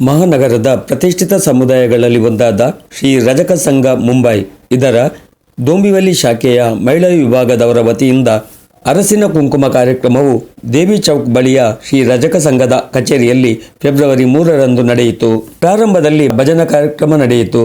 ಮಹಾನಗರದ ಪ್ರತಿಷ್ಠಿತ ಸಮುದಾಯಗಳಲ್ಲಿ ಒಂದಾದ ಶ್ರೀ ರಜಕ ಸಂಘ ಮುಂಬೈ. ಇದರ ದೋಂಬಿವಲಿ ಶಾಖೆಯ ಮಹಿಳಾ ವಿಭಾಗದವರ ವತಿಯಿಂದ ಅರಸಿನ ಕುಂಕುಮ ಕಾರ್ಯಕ್ರಮವು ದೇವಿ ಚೌಕ್ ಬಳಿಯ ಶ್ರೀ ರಜಕ ಸಂಘದ ಕಚೇರಿಯಲ್ಲಿ ಫೆಬ್ರವರಿ ಮೂರರಂದು ನಡೆಯಿತು. ಪ್ರಾರಂಭದಲ್ಲಿ ಭಜನಾ ಕಾರ್ಯಕ್ರಮ ನಡೆಯಿತು.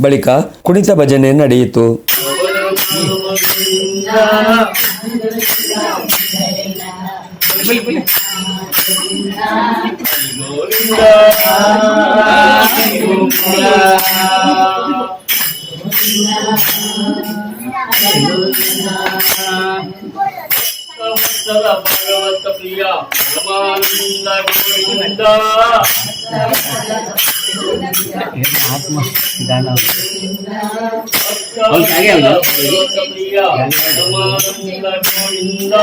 ಬಳಿಕ ಕುಣಿತ ಭಜನೆ ನಡೆಯಿತು. భగవత్ ప్రియ పరమానంద గోవింద ఆత్మ దానం ప్రియ పరమానంద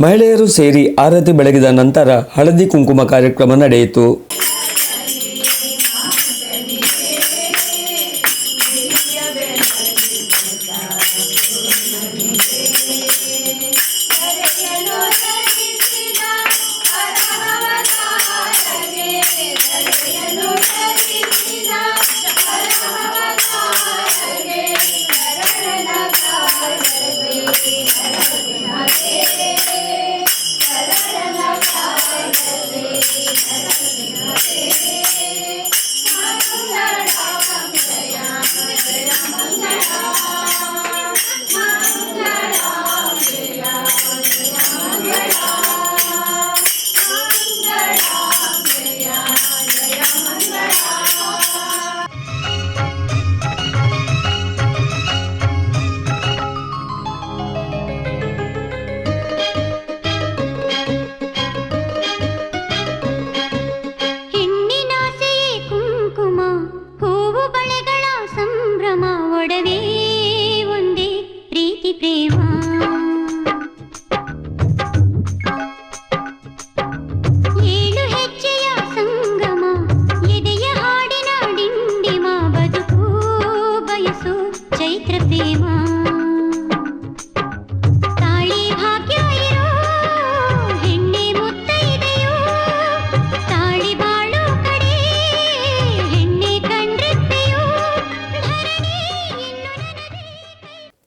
ಮಹಿಳೆಯರು ಸೇರಿ ಆರತಿ ಬೆಳಗಿದ ನಂತರ ಹಳದಿ ಕುಂಕುಮ ಕಾರ್ಯಕ್ರಮ ನಡೆಯಿತು.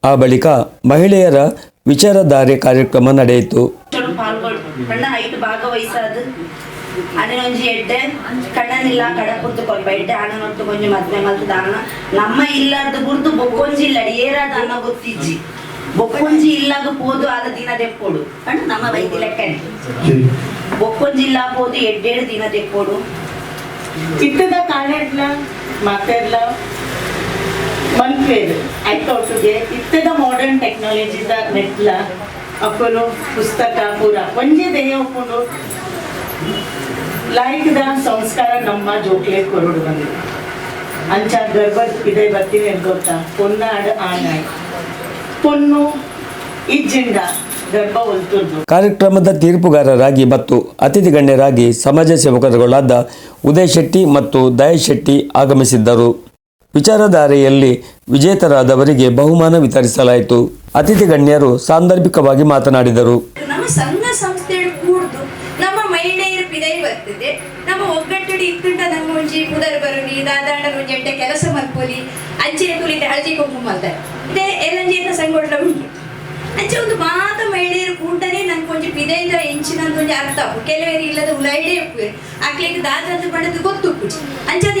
ಆ ಬಳಿಕ ಮಹಿಳೆಯರ ವಿಚಾರಧಾರೆ ಕಾರ್ಯಕ್ರಮ ನಡೆಯಿತು. ಅಣ್ಣನೊಂಜಿ ಎಡ್ಡೆ ಕಣ್ಣನಿಲ್ಲ ಕಡ ಕೊಲ್ಪ ಎಡ್ಡೆ ಅಣ್ಣನೊಟ್ಟು ಕೊಂಚ ಮದ್ವೆ ಮಲ್ತದ ಅಣ್ಣ ನಮ್ಮ ಇಲ್ಲಾರ್ದು ಬುರ್ದು ಬೊಕ್ಕೊಂಜಿ ಇಲ್ಲ ಏರಾದ ಅಣ್ಣ ಗೊತ್ತಿಜ್ಜಿ. ಬೊಕ್ಕೊಂಜಿ ಇಲ್ಲಾಗ ಪೋದು ಆದ ದಿನ ದೆಪ್ಪೋಡು ಅಣ್ಣ ನಮ್ಮ ವೈದ್ಯ ಲೆಕ್ಕ ಬೊಕ್ಕೊಂಜಿ ಇಲ್ಲ ಪೋದು ಎಡ್ಡೇಡು ದಿನ ದೆಪ್ಪೋಡು ಚಿಕ್ಕದ ಕಾಳೆಡ್ಲ ಮಾತೆರ್ಲ ಇತ್ತದ ಮಾಡರ್ನ್ ಟೆಕ್ನಾಲಜಿದ ಅಪ್ಪನು ಪುಸ್ತಕ ಪೂರ ಒಂಜೇ ಸಂಸ್ಕಾರ ನಮ್ಮ ಜೋಕ್ಲೆ ಅಂಚ ಗರ್ಭ ಇದೆ ಬರ್ತೀನಿ ಗೊತ್ತಾ ಪೊನ್ನಾಡ ಆನಾಯ್ ಪೊನ್ನು ಒಲ್ತುರ್ದು ಕಾರ್ಯಕ್ರಮದ ತೀರ್ಪುಗಾರರಾಗಿ ಮತ್ತು ಅತಿಥಿ ಗಣ್ಯರಾಗಿ ಸಮಾಜ ಸೇವಕರುಗಳಾದ ಉದಯ್ ಶೆಟ್ಟಿ ಮತ್ತು ದಯಶೆಟ್ಟಿ ಶೆಟ್ಟಿ ಆಗಮಿಸಿದ್ದರು. ವಿಚಾರಧಾರೆಯಲ್ಲಿ ವಿಜೇತರಾದವರಿಗೆ ಬಹುಮಾನ ವಿತರಿಸಲಾಯಿತು. ಅತಿಥಿ ಗಣ್ಯರು ಸಾಂದರ್ಭಿಕವಾಗಿ ಮಾತನಾಡಿದರು. ನಮ್ಮ ಸಂಘ ಸಂಸ್ಥೆಗಳು ಕೂಡ್ದು ನಮ್ಮ ಮಹಿಳೆಯರ ಪಿದೈ ಬರ್ತದೆ. ನಮ್ಮ ಒಗ್ಗಟ್ಟು ಇತ್ತುಂಟ ನಂಗೆ ಒಂಜಿ ಪುದರ್ ಬರುನಿ ದಾದಾಡ ಒಂಜಿ ಎಡ್ಡೆ ಕೆಲಸ ಮಲ್ಪೊಲಿ, ಅಂಚೆ ತುಲಿದೆ ಹಳದಿ ಕುಂಕುಮ ಅಂತ ಇದೇ ಎಲ್ಲಂಜಿ ಸಂಘಟನೆ ಉಂಟು. ಅಂಚೆ ಒಂದು ಮಾತ ಮಹಿಳೆಯರು ಕೂಟನೆ ನಂಗೆ ಕೊಂಚ ಪಿದೈದ ಎಂಚಿನಂತ ಒಂಜಿ ಅರ್ಥ ಕೆಲವೇರಿ ಇಲ್ಲದ ಉಪ್ಪು ಅಕ್ಲಿಗೆ ದಾದ್ರಂತ ಪಡೆದು ಗೊತ್ತು ಅಂಚದಿಟ್ಟು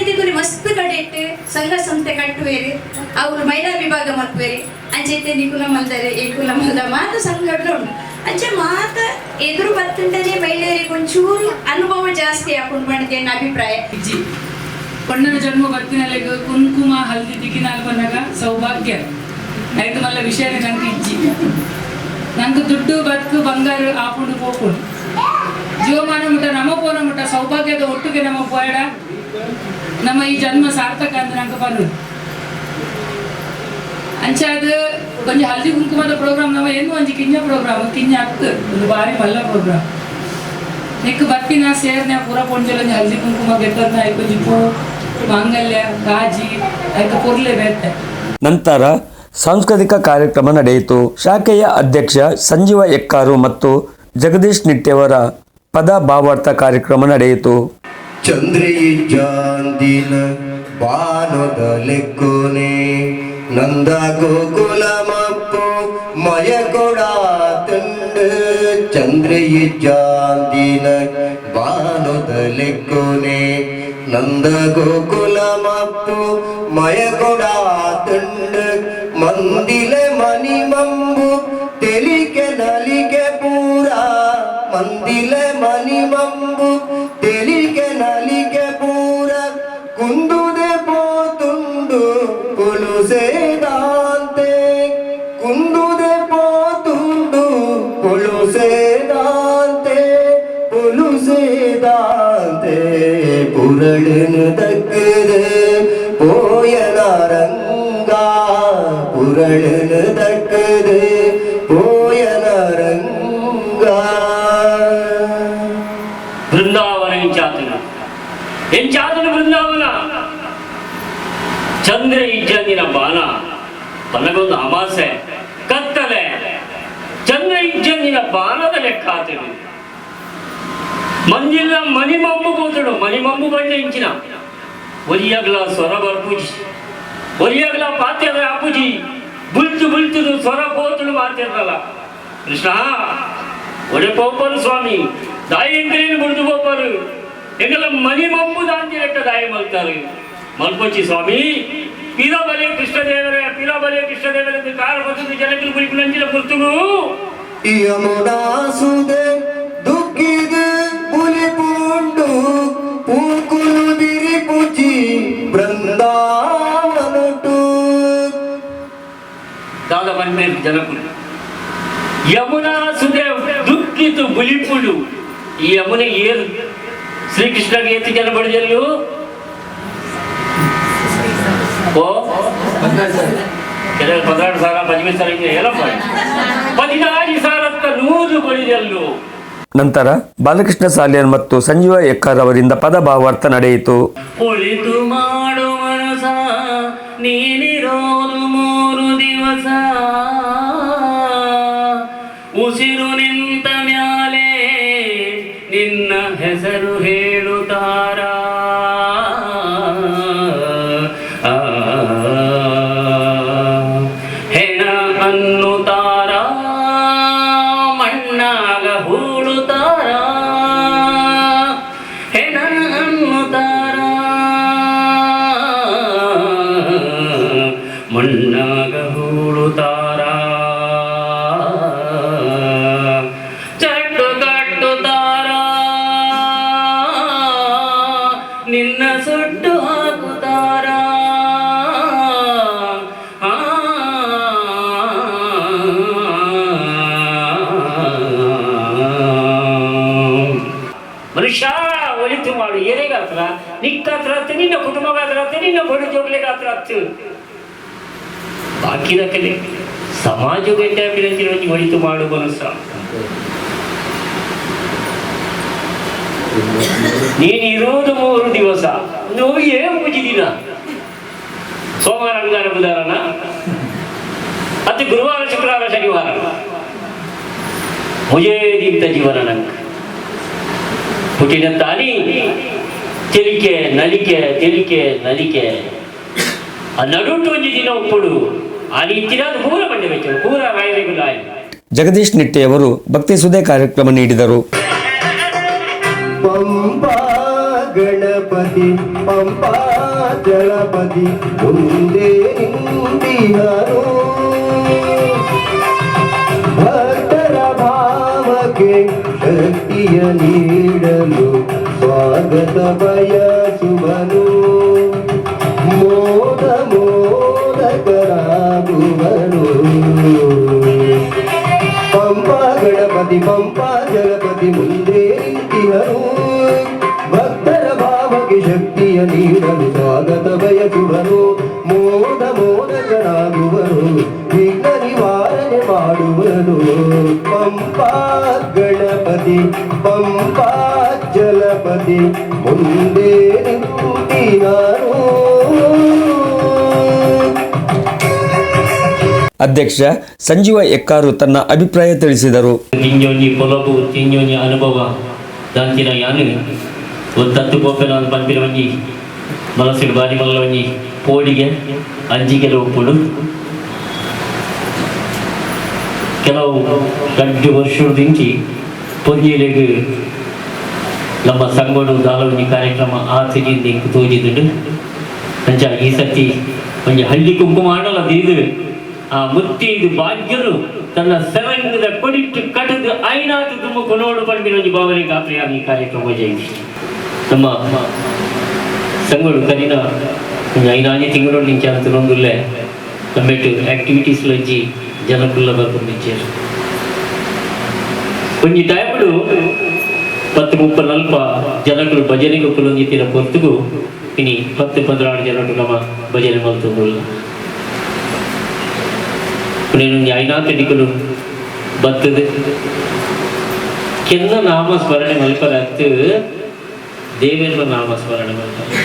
ಇಟ್ಟು ಸಂಘ ಸಂಸ್ಥೆ ಕಟ್ಟುವೇರಿ, ಅವರು ಮಹಿಳಾ ವಿಭಾಗ ಮಲ್ಪೇರಿ ಅಂಚೆತೆ ನಿಕುಲ ಮಲ್ದಾರೆ ಏಕುಲ ಮಲ್ದ ಮಾತ ಸಂಘಟನೆ ಉಂಟು ಅಂಚೆ ಮಾತ ಎದುರು ಬತ್ತುಂಟನೆ ಮಹಿಳೆಯರಿಗೆ ಒಂಚೂರು ಅನುಭವ ಜಾಸ್ತಿ ಹಾಕೊಂಡು ಮಾಡಿದೆ ನನ್ನ ಅಭಿಪ್ರಾಯ? ಜಿ ಪಣ್ಣನ ಜನ್ಮ ಬರ್ತಿನಲ್ಲಿ ಕುಂಕುಮ, ಹಲ್ದಿ ದಿಕ್ಕಿನಾಲ್ ಬಂದಾಗ ಸೌಭಾಗ್ಯ. ಐದು ಮಲ್ಲ ವಿಷಯ ನಂಗೆ ಇಜ್ಜಿ. ನಂಗೆ ದುಡ್ಡು, ಬದುಕು, ಬಂಗಾರ ಹಾಕೊಂಡು ಪೋಪುಂಡು. ಜೀವಮಾನ ಮಠ, ನಮ್ಮ ಪೋನ ಮಠ, ಸೌಭಾಗ್ಯದ ಒಟ್ಟಿಗೆ ನಮ್ಮ ಪೋಯಡ. ನಮ್ಮ ಈ ಜನ್ಮ ಸಾರ್ಥಕ ಅಂತ ನಂಗೆ ಬಂದು. ಅಂಚಾದ ಒಂದು ಹಲ್ದಿ ಕುಂಕುಮದ ಪ್ರೋಗ್ರಾಮ್ ನಮ್ಮ ಏನು ಒಂಜಿ ಕಿಂಜ ಪ್ರೋಗ್ರಾಮ್ ಕಿಂಜ ಹತ್ತು, ಒಂದು ಬಾರಿ ಮಲ್ಲ ಪ್ರೋಗ್ರಾಮ್ ನಿಕ್ಕು ಬತ್ತಿನ ಸೇರ್ನ ಪೂರ ಪೊಂಜಲೊಂಜಿ ಹಲ್ದಿ ಕುಂಕುಮ ಗೆದ್ದ ಐಕೊಂಜಿ ಪೂ, ಮಾಂಗಲ್ಯ ಕಾಜಿ ಐಕ ಪೊರ್ಲೆ ಬೇತೆ ನಂತರ ಸಾಂಸ್ಕೃತಿಕ ಕಾರ್ಯಕ್ರಮ ನಡೆಯಿತು. ಶಾಖೆಯ ಅಧ್ಯಕ್ಷ ಸಂಜೀವ ಎಕ್ಕಾರು ಮತ್ತು ಜಗದೀಶ್ ನಿಟ್ಟೆಯವರ ಪದ ಭಾವಾರ್ಥ ಕಾರ್ಯಕ್ರಮ ನಡೆಯಿತು. ಚಂದ್ರಿಯಂದಿನ ಬಾನದ ಲೆಕ್ಕೋನೆ, ನಂದ ಗೋಕುಲ ಮಪ್ಪು ಮಯಕೊಡ ತಂಡು. ಚಂದ್ರಿಯಂದಿನ ಬಾನದ ಲೆಕ್ಕೋನೆ, ನಂದ ಗೋಕುಲ ಮಪ್ಪು ಮಯಕೊಡ ತಂಡು. ಮನಿ ಮಂಬು ಪುರಳನು ತಕ್ಕದೆ போயன ரங்கா புரளனு தக்குது போயன ரங்கா ಬೃಂದಾವನ ಎಂಚಾತನ ಎಂಚಾತನ ಬೃಂದಾವನ ಚಂದ್ರ ಇಜ್ಜಂದಿನ ಬಾನ ತನಗೊಂದು ಅಮಾಸೆ ಕತ್ತಲೆ ಚಂದ್ರ ಇಜ್ಜಂದಿನ ಬಾನದ ಲೆಕ್ಕ ಆತನು ಮಂಜಿಲ್ಲ ಮನಿ ಮಮ್ಮು ಕೂತಡು ಮನಿ ಮಮ್ಮು ಬಂಡೆ ಇಂಚಿನ ಒಲಿಯಗ್ಲ ಸ್ವರ ಬರ್ಪುಜಿ ಒಲಿಯಗ್ಲ ಪಾತ್ಯದ ಅಪ್ಪುಜಿ ಬುಲ್ತು ಬುಲ್ತುದು ಸ್ವರ ಪೋತುಡು ಮಾಡ್ತಿರಲ್ಲ ಕೃಷ್ಣ ಒಡೆ ಪೋಪರು ಸ್ವಾಮಿ ದಾಯಿ ಎಂಕರೇನು ಬಿಡ್ದು ಪೋಪರು ಎಂಗಲ ಮನಿ ಮಮ್ಮು ದಾಂತಿ ಲೆಕ್ಕ ದಾಯಿ ಮಲ್ತಾರೆ ಮಲ್ಪೊಚ್ಚಿ ಸ್ವಾಮಿ ಪಿರ ಬಲೆ ಕೃಷ್ಣದೇವರೇ ಪಿರ ಬಲೆ ಕೃಷ್ಣದೇವರೇ ಎಂದು ಕಾರ పూకులుదిరి పూచి బృందావనుటు దాదమన్నే జనకులు యమునా సుదేవ్ దుఃఖితు బులిపులు ఈ యమున ఏరు శ్రీకృష్ణకి ఎత్తి కనబడి జల్లు ఓ పదహారు సారా పదిహేను సార్ ఎలా పదినారు సారత్త నూరు బడి జల్లు ನಂತರ ಬಾಲಕೃಷ್ಣ ಸಾಲಿಯನ್ ಮತ್ತು ಸಂಜೀವ ಎಕ್ಕಾರ್ ಅವರಿಂದ ಪದ ಭಾವಾರ್ಥ ನಡೆಯಿತು ಒಳಿತು ಮೂರು ದಿವಸ. ಉಸಿರು ನಿಂತ ಮ್ಯಾಲೆ ನಿನ್ನ ಹೆಸರು ಹೇಳುತ್ತಾರ. ನಿನ್ನ ಸುಟ್ಟು ಹಾಕುತ್ತಾರ ಮನುಷ್ಯ ಒಳಿತು ಮಾಡು ಏನೇಗಾತ್ರ ನಿಕ್ಕಾತ್ರ ನಿನ್ನ ಕುಟುಂಬಗಾತ್ರ ನಿನ್ನ ಬಡ ಜೋಗ್ಲಿಗಾತ್ರ ಬಾಕಿದ ಕಲೆ ಸಮಾಜ ಗಂಟೆ ಒಳಿತು ಮಾಡು ಮನಸ್ಸ ನೀನು ಇರೋದು ಮೂರು ದಿವಸ. ಏನು ಪೂಜಿದಿನ ಸೋಮವಾರ ಅಂಗಾರ ಬುಧವಾರನ? ಮತ್ತೆ ಗುರುವಾರ, ಶುಕ್ರವಾರ, ಶನಿವಾರ. ಮುಜೇ ದೀಪ್ತ ಜೀವನ ನಂಗೆ. ಹುಟ್ಟಿನ ತಾನಿ ನಲಿಕೆ, ತೆಲಿಕೆ, ನಲಿಕೆ. ನಡುಟು ಒಂದು ದಿನ ಒಪ್ಪುಡು. ಆ ರೀತಿಯಾದ ಪೂರ ಬೇಕು ಪೂರ ರಾಯರಿಗುಲ ಆಯ್ತು ಜಗದೀಶ್ ನಿಟ್ಟೆಯವರು ಭಕ್ತಿ ಸುದೇ ಕಾರ್ಯಕ್ರಮ ನೀಡಿದರು. ಪಂಪಾ ಗಣಪತಿ ಪಂಪಾ ಜಲಪತಿ ಮುಂದೆ ನಿಂತಿಹರು ಭಕ್ತರ ಭಾವಕ್ಕೆ ಶಕ್ತಿಯ ನೀಡಲು ಸ್ವಾಗತ ಬಯಸುವನು ಮೋದ ಮೋದಕರಾಗುವನು ಪಂಪಾ ಗಣಪತಿ ಪಂಪಾ ಅಧ್ಯಕ್ಷ ಸಂಜೀವ ಎಕ್ಕಾರು ತನ್ನ ಅಭಿಪ್ರಾಯ ತಿಳಿಸಿದರು. ತಿಂಜೊಂಜಿ ಪೊಲಬು ತಿಂಜೊಂಜಿ ಅನುಭವ ದಾಂಚಿನ ಯಾನು, ಒತ್ತತ್ತು ಪಂಪಿನ ಒಂಜಿ ಮನಸ್ಸಿನ ಬಾರಿ ಮಲ್ಲ ಒಂಜಿ ಪೋಡಿಗೆ ಅಂಜಿಗೆ ಒಪ್ಪುಡು ಕೆಲವು ಗಡ್ಡು ವರ್ಷದಿಂಚಿ ಪೊಂಜಿಲೆಗೆ ನಮ್ಮ ಸಂಗೋಡು ದಾಲೋಣಿ ಕಾರ್ಯಕ್ರಮ ಆಚೆಗೆ ತೋಜಿದ್ದು ತೋಜಿದುಂಡು. ಅಂಚ ಈ ಸತಿ ಒಂಜಿ ಹಳ್ಳಿ ಕುಂಕುಮ ಆಡಲ್ಲ ಇದು ಆ ಮುತ್ತೈದು ಭಾಗ್ಯರು ತನ್ನ ಸರಂಗದ ಕೊಡಿಟ್ಟು ಕಟದು ಐನಾದ ತುಂಬ ನೋಡು ಪಂಡಿನ ಒಂದು ಭಾವನೆ ಗಾಪ್ರಿಯಾಗಿ ಈ ಕಾರ್ಯಕ್ರಮ ಜೈತಿ ನಮ್ಮ ಸಂಗಳು ಒಂಜಿ ಐನಾನಿ ತಿಂಗಳು ನಿಂಚ ಅಂತನೊಂದುಲ್ಲೆ ನಮ್ಮೆಟ್ಟು ಆಕ್ಟಿವಿಟೀಸ್ ಲಜ್ಜಿ ಜನಕುಲ್ಲ ಬರ್ಕೊಂಡಿದ್ದೇರು ಒಂಜಿ ಟೈಪಡು ಪತ್ತು ಮುಪ್ಪು ನಲ್ಪ ಜನಗಳು ಭಜನೆಗೆ ಕುಲೊಂದಿತ್ತಿನ ಹೊರತುಗು ಇನಿ ಪತ್ತು ಪದಿನಾರು ಜನರು ನಮ್ಮ ಭಜನೆ ಮಲ್ತುಂಡುಲ್ಲ నేను న్యాయనాథుడికులు బతుది కింద నామస్మరణ మల్పరత్తు ದೇವೇಂದ್ರ ನಾಮಸ್ಮರಣ ಮಾಡ್ತಾರೆ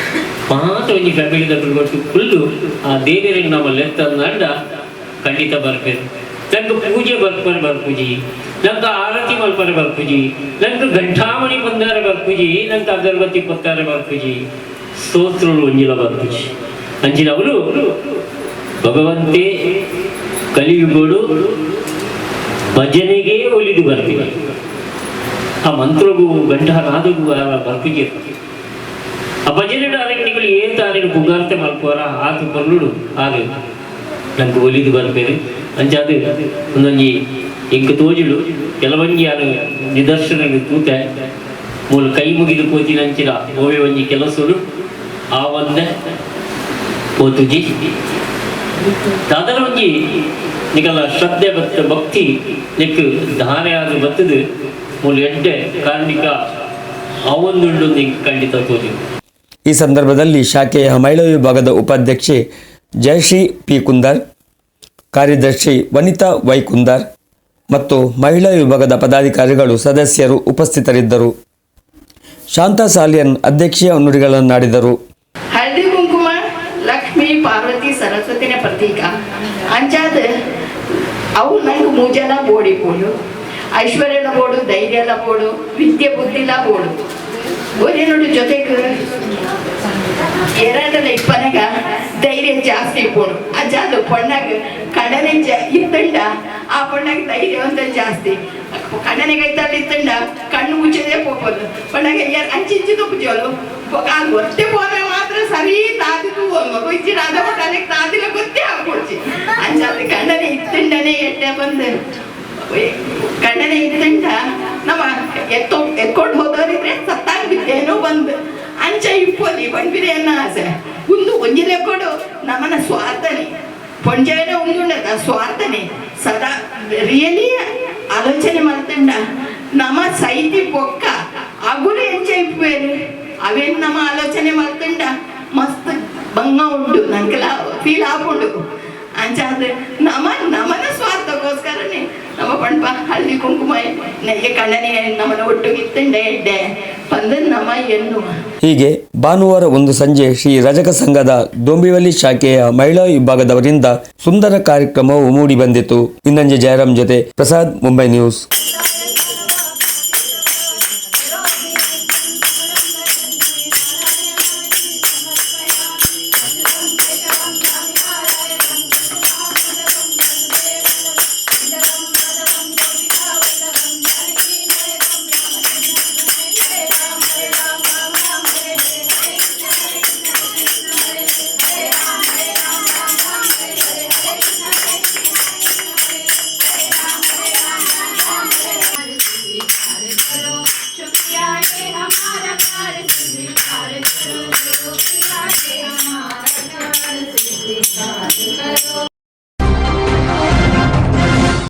ಮಾತ್ರ ಒಂಜಿ ಫ್ಯಾಮಿಲಿ ದಕ್ಕಲು ಕೊಟ್ಟು ಫುಲ್ಲು ಆ ದೇವೇರಿಗೆ ನಾಮ ಲೆತ್ತ ಅಂದ ಖಂಡಿತ ಬರ್ಬೇಕು ನಂಗೆ ಪೂಜೆ ಬರ್ಪರೆ ಬರ್ಪುಜಿ ನಂಗೆ ಆರತಿ ಮಲ್ಪರೆ ಬರ್ಪುಜಿ ನಂಗೆ ಘಂಟಾಮಣಿ ಬಂದಾರೆ ಬರ್ಪುಜಿ ನಂಗೆ ಅಗರಬತ್ತಿ ಕೊತ್ತಾರೆ ಬರ್ಪುಜಿ ಸ್ತೋತ್ರಗಳು ಒಂಜಿಲ ಬರ್ಪುಜಿ ಅಂಜಿನ ಅವರು ಭಗವಂತೆ ಕಲಿಯುಗೋಡು ಭಜನೆಗೆ ಒಲಿದು ಬರ್ತೀವಿ. ಆ ಮಂತ್ರಗೂ ಗಂಟನಾದಗೂ ಬರ್ಪಿಗೆ ಆ ಭಜನೆ ಅರಣ್ಯಗಳು ಏನ್ ತಾರೇನು ಪುಗಾರ್ತೆ ಮಲ್ಪೋರ ಆತು ಬರ್ಲುಡು ಆಗ ನಂಗೆ ಒಲಿದು ಬರ್ತೇನೆ. ಅಂಚಾದು ಒಂದೊಂಜಿ ಇಂಕ ತೋಜುಡು, ಕೆಲವಂಜಿ ಯಾರು ನಿದರ್ಶನ ತೂತ, ಮೂಲ ಕೈ ಮುಗಿದು ಪೋತಿನಂಚಿನ ಓವೆ ಒಂಜಿ ಕೆಲಸರು ಆ ಒಂದೇ ಪೋತುಜಿ ದಾದರ ಒಂಜಿ ನಿಗಲ ಶ್ರದ್ಧೆ ಬತ್ತ ಭಕ್ತಿ ನಿಕ್ ಧಾರೆಯಾದ ಬತ್ತದು ಮೂಲ ಎಡ್ಡೆ ಕಾರ್ಮಿಕ ಅವೊಂದುಂಡು ನಿಂಗೆ ಖಂಡಿತ ತೋರಿ ಈ ಸಂದರ್ಭದಲ್ಲಿ ಶಾಖೆಯ ಮಹಿಳಾ ವಿಭಾಗದ ಉಪಾಧ್ಯಕ್ಷೆ ಜಯಶ್ರೀ ಪಿ ಕುಂದರ್ ಕಾರ್ಯದರ್ಶಿ ವನಿತಾ ವೈ ಕುಂದರ್ ಮತ್ತು ಮಹಿಳಾ ವಿಭಾಗದ ಪದಾಧಿಕಾರಿಗಳು ಸದಸ್ಯರು ಉಪಸ್ಥಿತರಿದ್ದರು. ಶಾಂತಾ ಸಾಲಿಯನ್ ಅಧ್ಯಕ್ಷೀಯ ನುಡಿಗಳನ್ನಾಡಿದರು. ಹಳದಿ ಕುಂಕುಮ ಲಕ್ಷ್ಮೀ ಪಾರ್ವತಿ ಸರಸ್ವತಿನ ಪ್ರತೀಕ. ಅಂಚಾದ ಅವು ನಂಗೆ ಮೂಜಲ ಬೋಡಿ ಬೋಡು. ಐಶ್ವರ್ಯಲ ಬೋಡು ಧೈರ್ಯಲ ಬೋಡು, ವಿದ್ಯೆ ಬುದ್ಧಿಲ ಬೋಡು. ಒರೇನುಡು ಜೊತೆಗೆ ಎರಡಲ ಇಪ್ಪನಾಗ ಧೈರ್ಯ ಜಾಸ್ತಿ ಬೋಡು ಅಜ್ಜಾದು ಪೊಣ್ಣಾಗ ಕಡನೆ ಇತ್ತಂಡ, ಆ ಪೊಣ್ಣಾಗ ಧೈರ್ಯವಂತ ಜಾಸ್ತಿ. ಕಣ್ಣನೆಗೆ ಐತಲ್ಲಿ ಇತ್ತಂಡ, ಕಣ್ಣು ಮುಚ್ಚದೆ ಹೋಗೋದು ಪೊಣ್ಣಾಗ ಯಾರು ಅಂಚಿಂಚಿದು ಬುಜೋಲು ಆ ಗೊತ್ತೇ ಹೋದ್ರೆ ಮಾತ್ರ ಸರಿ ತಾದಿದು ಇಚ್ಚಿನ ಅದ ಪೊಣ್ಣಾಗ ತಾದಿಲ ಗೊತ್ತೇ ಆಗ್ಬಿಡ್ಚಿ ಅಂಚಾದ ಕಣ್ಣನೆ ಇತ್ತಂಡನೆ ಎಟ್ಟೆ ಬಂದು ಕಣ್ಣನೆ ಇತ್ತಂಡ, ನಮ್ಮ ಎತ್ತೋ ಎತ್ಕೊಂಡು ಹೋದವರಿದ್ರೆ ಸತ್ತಾಗ ಬಿದ್ದೇನೋ ಬಂದು. ಅಂಚ ಇಪ್ಪೋಲಿ ಬಂದ್ಬಿರಿ ಅನ್ನ ಆಸೆ. ಉಂದು ಒಂಜಿಲೆ ಕೊಡು ನಮ್ಮನ ಸ್ವಾರ್ಥನೆ. ಪೊಂಜೇನ ಉಂದುಂಡದ ಸ್ವಾರ್ಥನೆ. ಸದಾ ರಿಯಲಿ ಆಲೋಚನೆ ಮಾಡ್ತಂಡ. ನಮ್ಮ ಸೈತಿ ಪೊಕ್ಕ, ಅಗುರು ಎಂಚ ಇಪ್ಪೇರು ಅವೇನ್ ನಮ್ಮ ಆಲೋಚನೆ ಮಾಡ್ತಂಡ. ಮಸ್ತ್ ಭಂಗ ಉಂಡು ನಂಗೆಲ್ಲ ಫೀಲ್ ಆಪುಂಡು ಅಂಚಾದ್ರೆ ನಮ ನಮನ ಸ್ವಾರ್ಥಕ್ಕೋಸ್ಕರನೇ ನಮ್ಮ ಪಂಡ್ಪ ಹಳ್ಳಿ ಕುಂಕುಮ ನೆಯ್ಯ ಕಣ್ಣನೆ ನಮ್ಮನ ಒಟ್ಟುಗಿತ್ತಂಡೆ ಎಡ್ಡೆ. ಪಂದ ನಮ ಎನ್ನುವ ಹೀಗೆ ಭಾನುವಾರ ಒಂದು ಸಂಜೆ ಶ್ರೀ ರಜಕ ಸಂಘದ ದೊಂಬಿವಲಿ ಶಾಖೆಯ ಮಹಿಳಾ ವಿಭಾಗದವರಿಂದ ಸುಂದರ ಕಾರ್ಯಕ್ರಮವು ಮೂಡಿಬಂದಿತು ಇನ್ನಂಜೆ ಜಯರಾಮ್ ಜೊತೆ ಪ್ರಸಾದ್, ಮುಂಬೈ ನ್ಯೂಸ್.